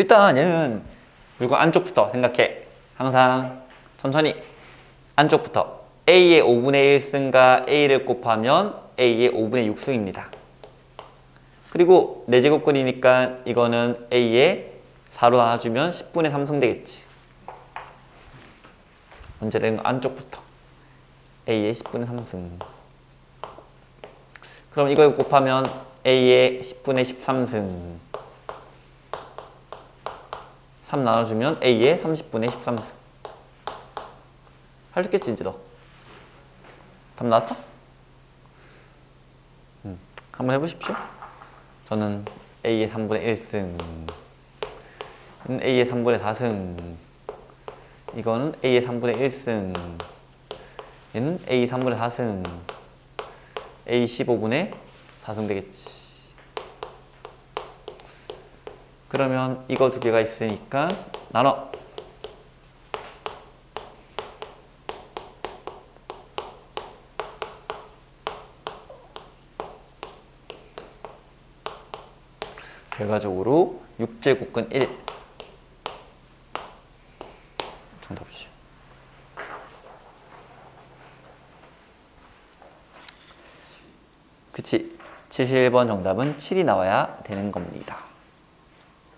일단 얘는 물건 안쪽부터 생각해. 항상 천천히 안쪽부터 A의 5분의 1승과 A를 곱하면 A의 5분의 6승입니다. 그리고 4제곱근이니까 이거는 A의 4로 나눠주면 10분의 3승 되겠지. 문제는 안쪽부터 A의 10분의 3승. 그럼 이걸 곱하면 A의 10분의 13승. 3 나눠주면 A의 30분의 13승. 할 수 있겠지, 이제 너. 답 나왔어? 음, 한번 해보십시오. 저는 A의 3분의 1승. 는 A의 3분의 4승. 이거는 A의 3분의 1승. 얘는 A 3분의 4승. A 15분의 4승 되겠지. 그러면 이거 두 개가 있으니까 나눠. 결과적으로 6제곱근 1. 정답이지. 그치. 71번 정답은 7이 나와야 되는 겁니다.